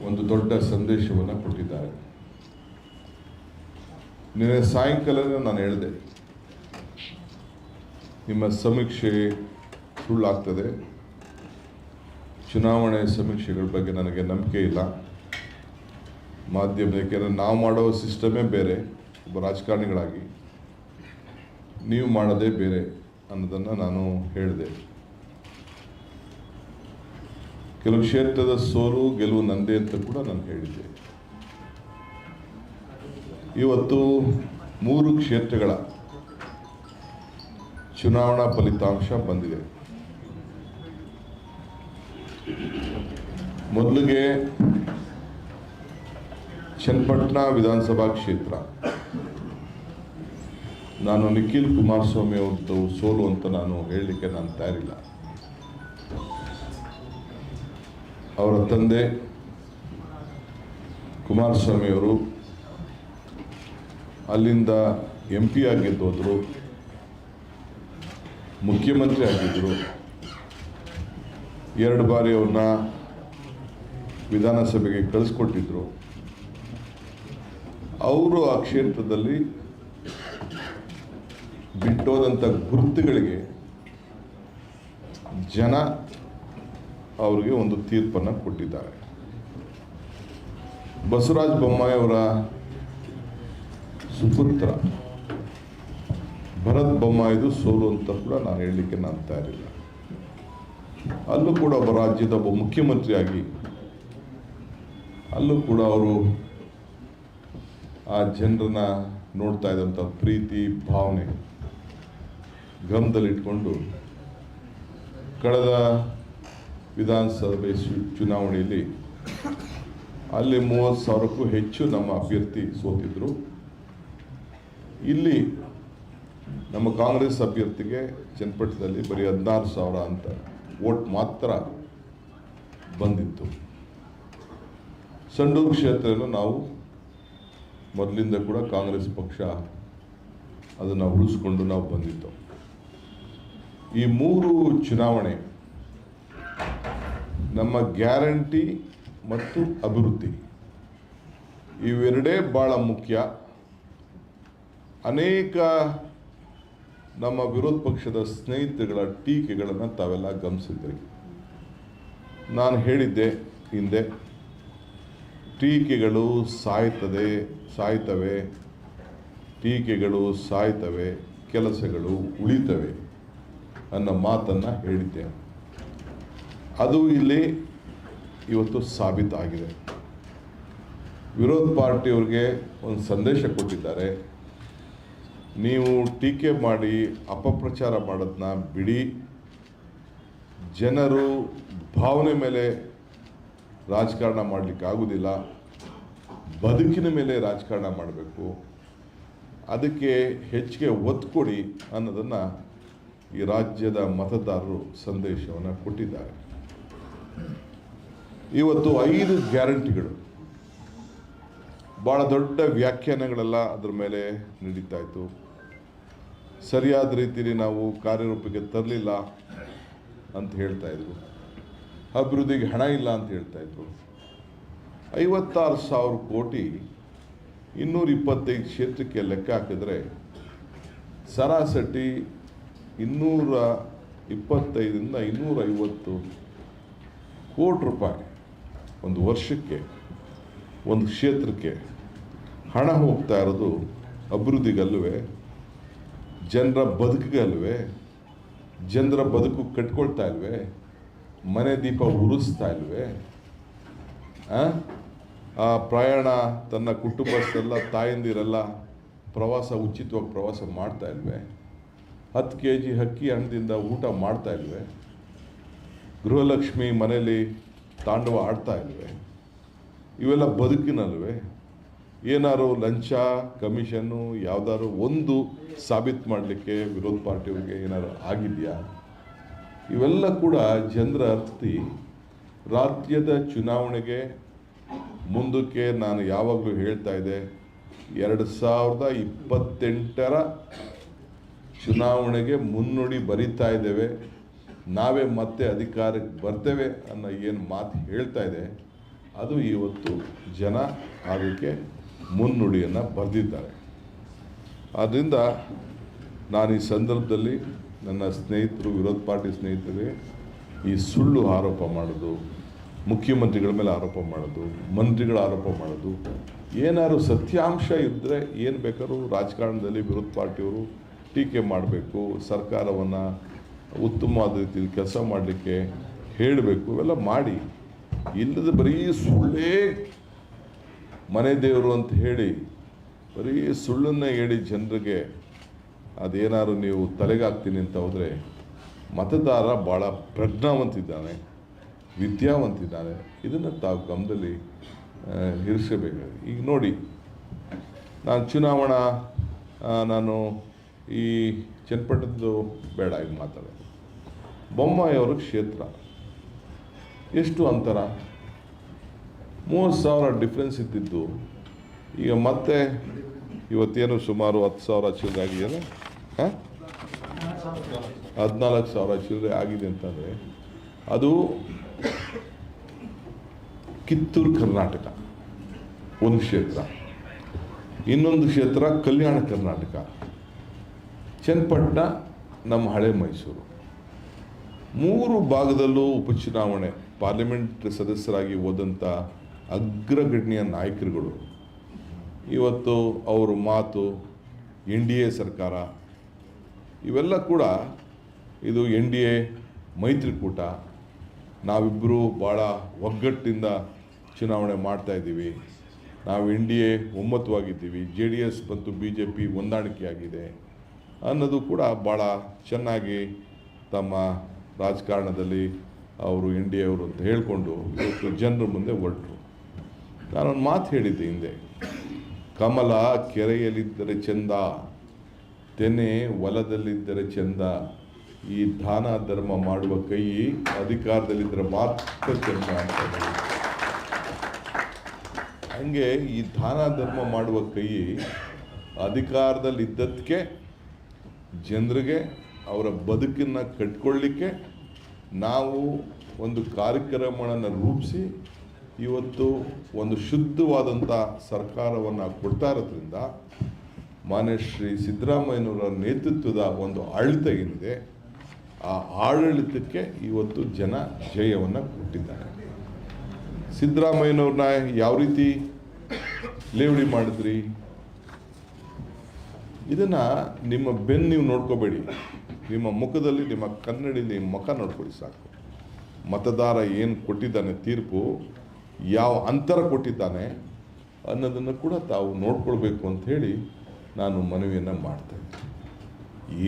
ಒಂದು ದೊಡ್ಡ ಸಂದೇಶವನ್ನು ಕೊಟ್ಟಿದ್ದಾರೆ. ನಿನ್ನೆ ಸಾಯಂಕಾಲನೇ ನಾನು ಹೇಳಿದೆ, ನಿಮ್ಮ ಸಮೀಕ್ಷೆ ಸುಳ್ಳಾಗ್ತದೆ. ಚುನಾವಣೆ ಸಮೀಕ್ಷೆಗಳ ಬಗ್ಗೆ ನನಗೆ ನಂಬಿಕೆ ಇಲ್ಲ. ಮಾಧ್ಯಮ ಏಕೆಂದರೆ ನಾವು ಮಾಡೋ ಸಿಸ್ಟಮೇ ಬೇರೆ, ಒಬ್ಬ ರಾಜಕಾರಣಿಗಳಾಗಿ. ನೀವು ಮಾಡೋದೇ ಬೇರೆ ಅನ್ನೋದನ್ನು ನಾನು ಹೇಳಿದೆ. ಕೆಲವು ಕ್ಷೇತ್ರದ ಸೋಲು, ಗೆಲುವು ನಂದೇ ಅಂತ ಕೂಡ ನಾನು ಹೇಳಿದ್ದೆ. ಇವತ್ತು ಮೂರು ಕ್ಷೇತ್ರಗಳ ಚುನಾವಣಾ ಫಲಿತಾಂಶ ಬಂದಿದೆ. ಮೊದಲಿಗೆ ಚನ್ನಪಟ್ಟಣ ವಿಧಾನಸಭಾ ಕ್ಷೇತ್ರ. ನಾನು ನಿಖಿಲ್ ಕುಮಾರಸ್ವಾಮಿ ಅವ್ರದ್ದು ಸೋಲು ಅಂತ ನಾನು ಹೇಳಲಿಕ್ಕೆ ನಾನು ತಯಾರಿಲ್ಲ. ಅವರ ತಂದೆ ಕುಮಾರಸ್ವಾಮಿಯವರು ಅಲ್ಲಿಂದ ಎಂ ಪಿ ಆಗಿದ್ದೋದ್ರು ಮುಖ್ಯಮಂತ್ರಿ ಆಗಿದ್ದರು ಎರಡು ಬಾರಿ ಅವ್ರನ್ನ ವಿಧಾನಸಭೆಗೆ ಕಳಿಸ್ಕೊಟ್ಟಿದ್ರು. ಅವರು ಆ ಕ್ಷೇತ್ರದಲ್ಲಿ ಬಿಟ್ಟೋದಂಥ ಗುರುತುಗಳಿಗೆ ಜನ ಅವರಿಗೆ ಒಂದು ತೀರ್ಪನ್ನು ಕೊಟ್ಟಿದ್ದಾರೆ. ಬಸವರಾಜ ಬೊಮ್ಮಾಯಿಯವರ ಸುಪುತ್ರ. ಭರತ್ ಬೊಮ್ಮಾಯಿದು ಸೋಲು ಅಂತ ಕೂಡ ನಾನು ಹೇಳಲಿಕ್ಕೆ ನಾನು ತಯಾರಿಲ್ಲ. ಅಲ್ಲೂ ಕೂಡ ಒಬ್ಬ ರಾಜ್ಯದ ಒಬ್ಬ ಮುಖ್ಯಮಂತ್ರಿಯಾಗಿ ಅಲ್ಲೂ ಕೂಡ ಅವರು ಆ ಜನರನ್ನ ನೋಡ್ತಾ ಇದ್ದಂಥ ಪ್ರೀತಿ, ಭಾವನೆ ಗಮನದಲ್ಲಿಟ್ಕೊಂಡು ಕಳೆದ ವಿಧಾನಸಭೆ ಚುನಾವಣೆಯಲ್ಲಿ ಅಲ್ಲಿ ಮೂವತ್ತು ಸಾವಿರಕ್ಕೂ ಹೆಚ್ಚು ನಮ್ಮ ಅಭ್ಯರ್ಥಿ ಸೋತಿದ್ರು. ಇಲ್ಲಿ ನಮ್ಮ ಕಾಂಗ್ರೆಸ್ ಅಭ್ಯರ್ಥಿಗೆ ಚನ್ನಪಟ್ಟಣದಲ್ಲಿ ಬರೀ ಹದಿನಾರು ಸಾವಿರ ಅಂತ ವೋಟ್ ಮಾತ್ರ ಬಂದಿತ್ತು. ಸಂಡೂರು ಕ್ಷೇತ್ರವನ್ನು ನಾವು ಮೊದಲಿಂದ ಕೂಡ ಕಾಂಗ್ರೆಸ್ ಪಕ್ಷ ಅದನ್ನು ಉಳಿಸ್ಕೊಂಡು ನಾವು ಬಂದಿತ್ತು ಈ ಮೂರು ಚುನಾವಣೆ ನಮ್ಮ ಗ್ಯಾರಂಟಿ ಮತ್ತು ಅಭಿವೃದ್ಧಿ. ಇವೆರಡೇ ಭಾಳ ಮುಖ್ಯ. ಅನೇಕ ನಮ್ಮ ವಿರೋಧ ಪಕ್ಷದ ಸ್ನೇಹಿತರುಗಳ ಟೀಕೆಗಳನ್ನು ತಾವೆಲ್ಲ ಗಮನಿಸಿದ್ರಿ. ನಾನು ಹೇಳಿದ್ದೆ ಹಿಂದೆ, ಟೀಕೆಗಳು ಸಾಯ್ತದೆ, ಸಾಯ್ತವೆ, ಟೀಕೆಗಳು ಸಾಯ್ತವೆ, ಕೆಲಸಗಳು ಉಳಿತವೆ ಅನ್ನೋ ಮಾತನ್ನು ಹೇಳಿದ್ದೆ ಅದು ಇಲ್ಲಿ ಇವತ್ತು ಸಾಬೀತಾಗಿದೆ. ವಿರೋಧ ಪಾರ್ಟಿಯವ್ರಿಗೆ ಒಂದು ಸಂದೇಶ ಕೊಟ್ಟಿದ್ದಾರೆ. ನೀವು ಟೀಕೆ ಮಾಡಿ ಅಪಪ್ರಚಾರ ಮಾಡೋದನ್ನ ಬಿಡಿ. ಜನರು ಭಾವನೆ ಮೇಲೆ ರಾಜಕಾರಣ ಮಾಡಲಿಕ್ಕೆ ಆಗೋದಿಲ್ಲ. ಬದುಕಿನ ಮೇಲೆ ರಾಜಕಾರಣ ಮಾಡಬೇಕು. ಅದಕ್ಕೆ ಹೆಚ್ಚಿಗೆ ಒತ್ತು ಕೊಡಿ ಅನ್ನೋದನ್ನು ಈ ರಾಜ್ಯದ ಮತದಾರರು ಸಂದೇಶವನ್ನು ಕೊಟ್ಟಿದ್ದಾರೆ. ಇವತ್ತು ಐದು ಗ್ಯಾರಂಟಿಗಳು. ಭಾಳ ದೊಡ್ಡ ವ್ಯಾಖ್ಯಾನಗಳೆಲ್ಲ ಅದ್ರ ಮೇಲೆ ನಡೀತಾ ಇತ್ತು. ಸರಿಯಾದ ರೀತಿಯಲ್ಲಿ ನಾವು ಕಾರ್ಯರೂಪಕ್ಕೆ ತರಲಿಲ್ಲ ಅಂತ ಹೇಳ್ತಾ ಇದ್ರು ಅಭಿವೃದ್ಧಿಗೆ ಹಣ ಇಲ್ಲ ಅಂತ ಹೇಳ್ತಾ ಇದ್ರು. ಐವತ್ತಾರು ಸಾವಿರ ಕೋಟಿ ಇನ್ನೂರ ಇಪ್ಪತ್ತೈದು ಕ್ಷೇತ್ರಕ್ಕೆ ಲೆಕ್ಕ ಹಾಕಿದ್ರೆ ಸರಾಸರಿ ಇನ್ನೂರ ಇಪ್ಪತ್ತೈದರಿಂದ ಇನ್ನೂರೈವತ್ತು ಕೋಟಿ ರೂಪಾಯಿ. ಒಂದು ವರ್ಷಕ್ಕೆ, ಒಂದು ಕ್ಷೇತ್ರಕ್ಕೆ ಹಣ ಹೋಗ್ತಾ ಇರೋದು ಅಭಿವೃದ್ಧಿಗಲ್ವೇ ಜನರ ಬದುಕಿಗಲ್ವೇ ಜನರ ಬದುಕು ಕಟ್ಕೊಳ್ತಾ ಇಲ್ವೇ ಮನೆ ದೀಪ ಉರಿಸ್ತಾ ಇಲ್ವೇ ಆ? ಪ್ರಯಾಣ ತನ್ನ ಕುಟುಂಬಸ್ಥರೆಲ್ಲ, ತಾಯಂದಿರೆಲ್ಲ ಪ್ರವಾಸ, ಉಚಿತವಾಗಿ ಪ್ರವಾಸ ಮಾಡ್ತಾ ಇಲ್ವೇ ಹತ್ತು ಕೆ ಜಿ ಅಕ್ಕಿ ಹಣದಿಂದ ಊಟ ಮಾಡ್ತಾ ಇಲ್ವೇ ಗೃಹಲಕ್ಷ್ಮಿ ಮನೇಲಿ ತಾಂಡವ ಆಡ್ತಾ ಇಲ್ವೇ ಇವೆಲ್ಲ ಬದುಕಿನಲ್ವೆ ಏನಾರು ಲಂಚ, ಕಮಿಷನ್ನು ಯಾವ್ದಾದ್ರು ಒಂದು ಸಾಬೀತು ಮಾಡಲಿಕ್ಕೆ ವಿರೋಧ ಪಾರ್ಟಿಯವರಿಗೆ ಏನಾದ್ರು ಆಗಿದೆಯಾ? ಇವೆಲ್ಲ ಕೂಡ ಜನರ ಅರ್ಥಿ ರಾಜ್ಯದ ಚುನಾವಣೆಗೆ ಮುಂದಕ್ಕೆ ನಾನು ಯಾವಾಗಲೂ ಹೇಳ್ತಾ ಇದ್ದೆ, ಎರಡು ಸಾವಿರದ ಇಪ್ಪತ್ತೆಂಟರ ಚುನಾವಣೆಗೆ ಮುನ್ನುಡಿ ಬರಿತಾ ಇದ್ದೇವೆ. ನಾವೇ ಮತ್ತೆ ಅಧಿಕಾರಕ್ಕೆ ಬರ್ತೇವೆ ಅನ್ನೋ ಏನು ಮಾತು ಹೇಳ್ತಾ ಇದೆ, ಅದು ಇವತ್ತು ಜನ ಅದಕ್ಕೆ ಮುನ್ನುಡಿಯನ್ನು ಬರೆದಿದ್ದಾರೆ. ಆದ್ದರಿಂದ ನಾನು ಈ ಸಂದರ್ಭದಲ್ಲಿ ನನ್ನ ಸ್ನೇಹಿತರು, ವಿರೋಧ ಪಾರ್ಟಿ ಸ್ನೇಹಿತರಿಗೆ ಈ ಸುಳ್ಳು ಆರೋಪ ಮಾಡೋದು, ಮುಖ್ಯಮಂತ್ರಿಗಳ ಮೇಲೆ ಆರೋಪ ಮಾಡೋದು, ಮಂತ್ರಿಗಳ ಆರೋಪ ಮಾಡೋದು, ಏನಾದರೂ ಸತ್ಯಾಂಶ ಇದ್ದರೆ ಏನು ಬೇಕಾದ್ರೂ ರಾಜಕಾರಣದಲ್ಲಿ ವಿರೋಧ ಪಾರ್ಟಿಯವರು ಟೀಕೆ ಮಾಡಬೇಕು, ಸರ್ಕಾರವನ್ನು ಉತ್ತಮವಾದ ರೀತಿಯಲ್ಲಿ ಕೆಲಸ ಮಾಡಲಿಕ್ಕೆ ಹೇಳಬೇಕು, ಇವೆಲ್ಲ ಮಾಡಿ. ಇಲ್ಲದ ಬರೀ ಸುಳ್ಳೇ ಮನೆ ದೇವರು ಅಂತ ಹೇಳಿ, ಬರೀ ಸುಳ್ಳನ್ನು ಹೇಳಿ ಜನರಿಗೆ ಅದೇನಾದ್ರು ನೀವು ತಲೆಗಾಗ್ತೀನಿ ಅಂತ ಹೋದರೆ ಮತದಾರ ಭಾಳ ಪ್ರಜ್ಞಾವಂತಿದ್ದಾನೆ, ವಿದ್ಯಾವಂತಿದ್ದಾನೆ. ಇದನ್ನು ತಾವು ಗಮನದಲ್ಲಿ ಇರಿಸಬೇಕು ಈಗ ನೋಡಿ, ನಾನು ಚುನಾವಣಾ ನಾನು ಈ ಚನ್ನಪಟ್ಟಣದ್ದು ಬೇಡ ಈಗ ಮಾತಾಡೋದು ಬೊಮ್ಮಾಯಿಯವರ ಕ್ಷೇತ್ರ. ಎಷ್ಟು ಅಂತರ? ಮೂವತ್ತು ಸಾವಿರ ಡಿಫ್ರೆನ್ಸ್ ಇದ್ದಿದ್ದು. ಈಗ ಮತ್ತೆ ಇವತ್ತೇನು ಸುಮಾರು ಹತ್ತು ಸಾವಿರ ಚಿಲ್ಲರೆ ಆಗಿದೆಯಲ್ಲ ಹಾಂ? ಹದಿನಾಲ್ಕು ಸಾವಿರ ಚಿಲ್ಲರೆ ಆಗಿದೆ ಅಂತಂದರೆ ಅದು ಕಿತ್ತೂರು ಕರ್ನಾಟಕ ಒಂದು ಕ್ಷೇತ್ರ. ಇನ್ನೊಂದು ಕ್ಷೇತ್ರ ಕಲ್ಯಾಣ ಕರ್ನಾಟಕ. ಚನ್ನಪಟ್ಟಣ ನಮ್ಮ ಹಳೆ ಮೈಸೂರು. ಮೂರು ಭಾಗದಲ್ಲೂ ಉಪಚುನಾವಣೆ ಪಾರ್ಲಿಮೆಂಟ್ ಸದಸ್ಯರಾಗಿ ಹೋದಂಥ ಅಗ್ರಗಣ್ಯ ನಾಯಕರುಗಳು. ಇವತ್ತು ಅವರ ಮಾತು, ಎನ್ ಡಿ ಎ ಸರ್ಕಾರ, ಇವೆಲ್ಲ ಕೂಡ ಇದು ಎನ್ ಡಿ ಎ ಮೈತ್ರಿಕೂಟ. ನಾವಿಬ್ಬರು ಭಾಳ ಒಗ್ಗಟ್ಟಿಂದ ಚುನಾವಣೆ ಮಾಡ್ತಾಯಿದ್ದೀವಿ ನಾವು ಎನ್ ಡಿ ಎ ಒಮ್ಮತವಾಗಿದ್ದೀವಿ. ಜೆ ಡಿ ಎಸ್ ಮತ್ತು ಬಿ ಜೆ ಪಿ ಹೊಂದಾಣಿಕೆಯಾಗಿದೆ. ಅನ್ನೋದು ಕೂಡ ಭಾಳ ಚೆನ್ನಾಗಿ ತಮ್ಮ ರಾಜಕಾರಣದಲ್ಲಿ ಅವರು ಎನ್ ಡಿ ಅವರು ಅಂತ ಹೇಳಿಕೊಂಡು ಇವತ್ತು ಜನರ ಮುಂದೆ ಹೊರಟರು ನಾನೊಂದು ಮಾತು ಹೇಳಿದ್ದೆ ಹಿಂದೆ ಕಮಲ ಕೆರೆಯಲ್ಲಿದ್ದರೆ ಚೆಂದ, ತೆನೆ ಹೊಲದಲ್ಲಿದ್ದರೆ ಚೆಂದ, ಈ ದಾನ ಧರ್ಮ ಮಾಡುವ ಕೈ ಅಧಿಕಾರದಲ್ಲಿದ್ದರೆ ಮಾತ್ರ ಚೆಂದ ಅಂತ. ಹಂಗೆ ಈ ದಾನ ಧರ್ಮ ಮಾಡುವ ಕೈ ಅಧಿಕಾರದಲ್ಲಿದ್ದದಕ್ಕೆ ಜನರಿಗೆ ಅವರ ಬದುಕನ್ನು ಕಟ್ಕೊಳ್ಳಿಕ್ಕೆ ನಾವು ಒಂದು ಕಾರ್ಯಕ್ರಮಗಳನ್ನು ರೂಪಿಸಿ ಇವತ್ತು ಒಂದು ಶುದ್ಧವಾದಂಥ ಸರ್ಕಾರವನ್ನು ಕೊಡ್ತಾ ಇರೋದ್ರಿಂದ ಮಾನ್ಯ ಶ್ರೀ ಸಿದ್ದರಾಮಯ್ಯನವರ ನೇತೃತ್ವದ ಒಂದು ಆಡಳಿತ ಏನಿದೆ, ಆ ಆಡಳಿತಕ್ಕೆ ಇವತ್ತು ಜನ ಜಯವನ್ನು ಕೊಟ್ಟಿದ್ದಾರೆ. ಸಿದ್ದರಾಮಯ್ಯನವ್ರನ್ನ ಯಾವ ರೀತಿ ಲೇವಡಿ ಮಾಡಿದ್ರಿ? ಇದನ್ನು ನಿಮ್ಮ ಬೆನ್ನು ನೀವು ನೋಡ್ಕೋಬೇಡಿ. ನಿಮ್ಮ ಮುಖದಲ್ಲಿ, ನಿಮ್ಮ ಕನ್ನಡಿಲಿ ಮುಖ ನೋಡ್ಕೊಳ್ಳಿ ಸಾಕು. ಮತದಾರ ಏನು ಕೊಟ್ಟಿದ್ದಾನೆ ತೀರ್ಪು, ಯಾವ ಅಂತರ ಕೊಟ್ಟಿದ್ದಾನೆ ಅನ್ನೋದನ್ನು ಕೂಡ ತಾವು ನೋಡ್ಕೊಳ್ಬೇಕು ಅಂತ ಹೇಳಿ ನಾನು ಮನವಿಯನ್ನು ಮಾಡ್ತೇನೆ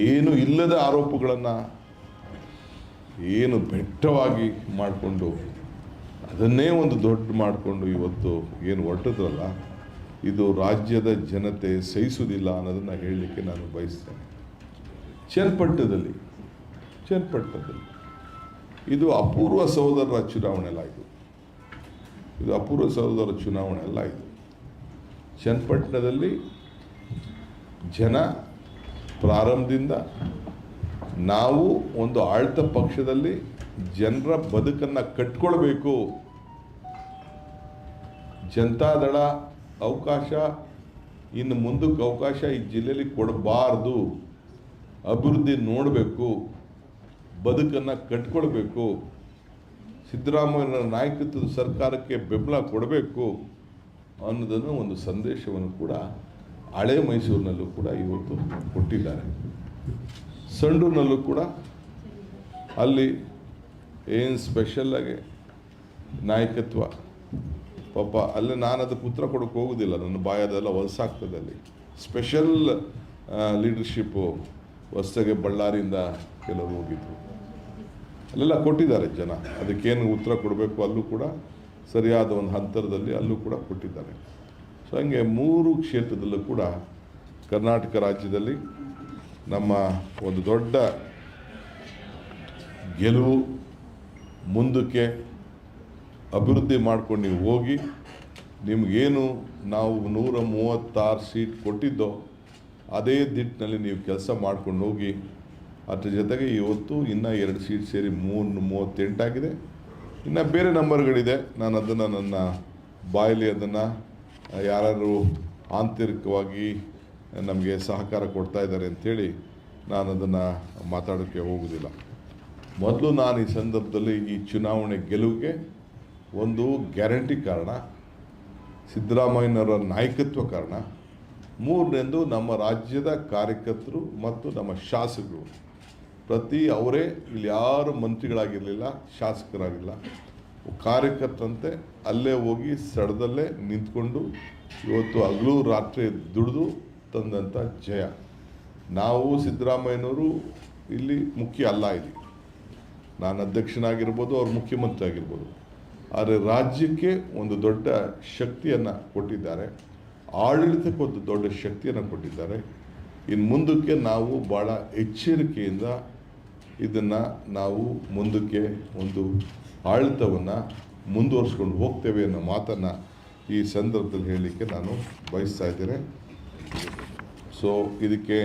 ಏನು ಇಲ್ಲದ ಆರೋಪಗಳನ್ನು ಏನು ಬೆಟ್ಟವಾಗಿ ಮಾಡಿಕೊಂಡು ಅದನ್ನೇ ಒಂದು ದೊಡ್ಡ ಮಾಡಿಕೊಂಡು ಇವತ್ತು ಏನು ಹೊರಟಿದ್ರಲ್ಲ ಇದು ರಾಜ್ಯದ ಜನತೆ ಸಹಿಸುವುದಿಲ್ಲ ಅನ್ನೋದನ್ನು ಹೇಳಲಿಕ್ಕೆ ನಾನು ಬಯಸ್ತೇನೆ. ಚೇರ್ಪಟ್ಟದಲ್ಲಿ ಚೇರ್ಪಟ್ಟದಲ್ಲಿ ಇದು ಅಪೂರ್ವ ಸಹೋದರರ ಚುನಾವಣೆ ಅಲ್ಲ ಇದು. ಇದು ಅಪೂರ್ವ ಸಹೋದರರ ಚುನಾವಣೆ ಅಲ್ಲ ಇದು. ಚನ್ನಪಟ್ಟಣದಲ್ಲಿ ಜನ ಪ್ರಾರಂಭದಿಂದ ನಾವು ಒಂದು ಆಳ್ತ ಪಕ್ಷದಲ್ಲಿ ಜನರ ಬದುಕನ್ನು ಕಟ್ಕೊಳ್ಬೇಕು. ಜನತಾದಳ ಅವಕಾಶ, ಇನ್ನು ಮುಂದಕ್ಕೆ ಅವಕಾಶ ಈ ಜಿಲ್ಲೆಯಲ್ಲಿ ಕೊಡಬಾರ್ದು. ಅಭಿವೃದ್ಧಿ ನೋಡಬೇಕು, ಬದುಕನ್ನು ಕಟ್ಕೊಳ್ಬೇಕು ಸಿದ್ದರಾಮಯ್ಯನ ನಾಯಕತ್ವದ ಸರ್ಕಾರಕ್ಕೆ ಬೆಂಬಲ ಕೊಡಬೇಕು ಅನ್ನೋದನ್ನು ಒಂದು ಸಂದೇಶವನ್ನು ಕೂಡ ಹಳೆ ಮೈಸೂರಿನಲ್ಲೂ ಕೂಡ ಇವತ್ತು ಕೊಟ್ಟಿದ್ದಾರೆ. ಸಂಡೂರಿನಲ್ಲೂ ಕೂಡ ಅಲ್ಲಿ ಏನು ಸ್ಪೆಷಲ್ಲಾಗಿ ನಾಯಕತ್ವ ಪಾಪ, ಅಲ್ಲಿ ನಾನು ಅದಕ್ಕೆ ಉತ್ತರ ಕೊಡೋಕೆ ಹೋಗೋದಿಲ್ಲ, ನನ್ನ ಬಾಯದೆಲ್ಲ ಹೊಲಸಾಗ್ತದೆ ಅಲ್ಲಿ. ಸ್ಪೆಷಲ್ ಲೀಡರ್ಶಿಪ್ಪು ಹೊಸದಾಗೆ ಬಳ್ಳಾರಿಯಿಂದ ಕೆಲವರು ಹೋಗಿದ್ರು. ಅಲ್ಲೆಲ್ಲ ಕೊಟ್ಟಿದ್ದಾರೆ ಜನ. ಅದಕ್ಕೇನು ಉತ್ತರ ಕೊಡಬೇಕು ಅಲ್ಲೂ ಕೂಡ, ಸರಿಯಾದ ಒಂದು ಹಂತರದಲ್ಲಿ ಅಲ್ಲೂ ಕೂಡ ಕೊಟ್ಟಿದ್ದಾರೆ. ಸೊ ಹಂಗೆ ಮೂರು ಕ್ಷೇತ್ರದಲ್ಲೂ ಕೂಡ ಕರ್ನಾಟಕ ರಾಜ್ಯದಲ್ಲಿ ನಮ್ಮ ಒಂದು ದೊಡ್ಡ ಗೆಲುವು ಮುಂದಕ್ಕೆ ಅಭಿವೃದ್ಧಿ ಮಾಡ್ಕೊಂಡು ನೀವು ಹೋಗಿ, ನಿಮಗೇನು ನಾವು ನೂರ ಮೂವತ್ತಾರು ಸೀಟ್ ಕೊಟ್ಟಿದ್ದೋ, ಅದೇ ದಿಟ್ಟಿನಲ್ಲಿ ನೀವು ಕೆಲಸ ಮಾಡ್ಕೊಂಡು ಹೋಗಿ, ಅದ್ರ ಜೊತೆಗೆ ಇವತ್ತು ಇನ್ನೂ ಎರಡು ಸೀಟ್ ಸೇರಿ ಮೂರು ಮೂವತ್ತೆಂಟಾಗಿದೆ ಇನ್ನು ಬೇರೆ ನಂಬರ್ಗಳಿದೆ. ನಾನು ಅದನ್ನು ನನ್ನ ಬಾಯಲ್ಲಿ ಅದನ್ನು ಯಾರು ಆಂತರಿಕವಾಗಿ ನಮಗೆ ಸಹಕಾರ ಕೊಡ್ತಾ ಇದ್ದಾರೆ ಅಂಥೇಳಿ ನಾನು ಅದನ್ನು ಮಾತಾಡೋಕ್ಕೆ ಹೋಗೋದಿಲ್ಲ. ಮೊದಲು ನಾನು ಈ ಸಂದರ್ಭದಲ್ಲಿ ಈ ಚುನಾವಣೆ ಗೆಲುವಿಗೆ ಒಂದು ಗ್ಯಾರಂಟಿ ಕಾರಣ, ಸಿದ್ದರಾಮಯ್ಯನವರ ನಾಯಕತ್ವ ಕಾರಣ, ಮೂರನೇದು ನಮ್ಮ ರಾಜ್ಯದ ಕಾರ್ಯಕರ್ತರು ಮತ್ತು ನಮ್ಮ ಶಾಸಕರು. ಪ್ರತಿ ಅವರೇ ಇಲ್ಲಿ ಯಾರು ಮಂತ್ರಿಗಳಾಗಿರಲಿಲ್ಲ, ಶಾಸಕರಾಗಿಲ್ಲ, ಕಾರ್ಯಕರ್ತರಂತೆ ಅಲ್ಲೇ ಹೋಗಿ ಸಡದಲ್ಲೇ ನಿಂತ್ಕೊಂಡು ಇವತ್ತು ಹಗಲು ರಾತ್ರಿ ದುಡಿದು ತಂದಂಥ ಜಯ. ನಾವು ಸಿದ್ದರಾಮಯ್ಯನವರು ಇಲ್ಲಿ ಮುಖ್ಯ ಅಲ್ಲ ಇಲ್ಲಿ. ನಾನು ಅಧ್ಯಕ್ಷನಾಗಿರ್ಬೋದು, ಅವ್ರು ಮುಖ್ಯಮಂತ್ರಿ ಆಗಿರ್ಬೋದು. ಆದರೆ ರಾಜ್ಯಕ್ಕೆ ಒಂದು ದೊಡ್ಡ ಶಕ್ತಿಯನ್ನು ಕೊಟ್ಟಿದ್ದಾರೆ. ಆಡಳಿತಕ್ಕೆ ಒಂದು ದೊಡ್ಡ ಶಕ್ತಿಯನ್ನು ಕೊಟ್ಟಿದ್ದಾರೆ. ಇನ್ನು ಮುಂದಕ್ಕೆ ನಾವು ಭಾಳ ಎಚ್ಚರಿಕೆಯಿಂದ ಇದನ್ನು ನಾವು ಮುಂದಕ್ಕೆ ಒಂದು ಆಡಳಿತವನ್ನು ಮುಂದುವರಿಸ್ಕೊಂಡು ಹೋಗ್ತೇವೆ ಅನ್ನೋ ಮಾತನ್ನು ಈ ಸಂದರ್ಭದಲ್ಲಿ ಹೇಳಲಿಕ್ಕೆ ನಾನು ಬಯಸ್ತಾ ಇದ್ದೇನೆ. ಸೊ ಇದಕ್ಕೆ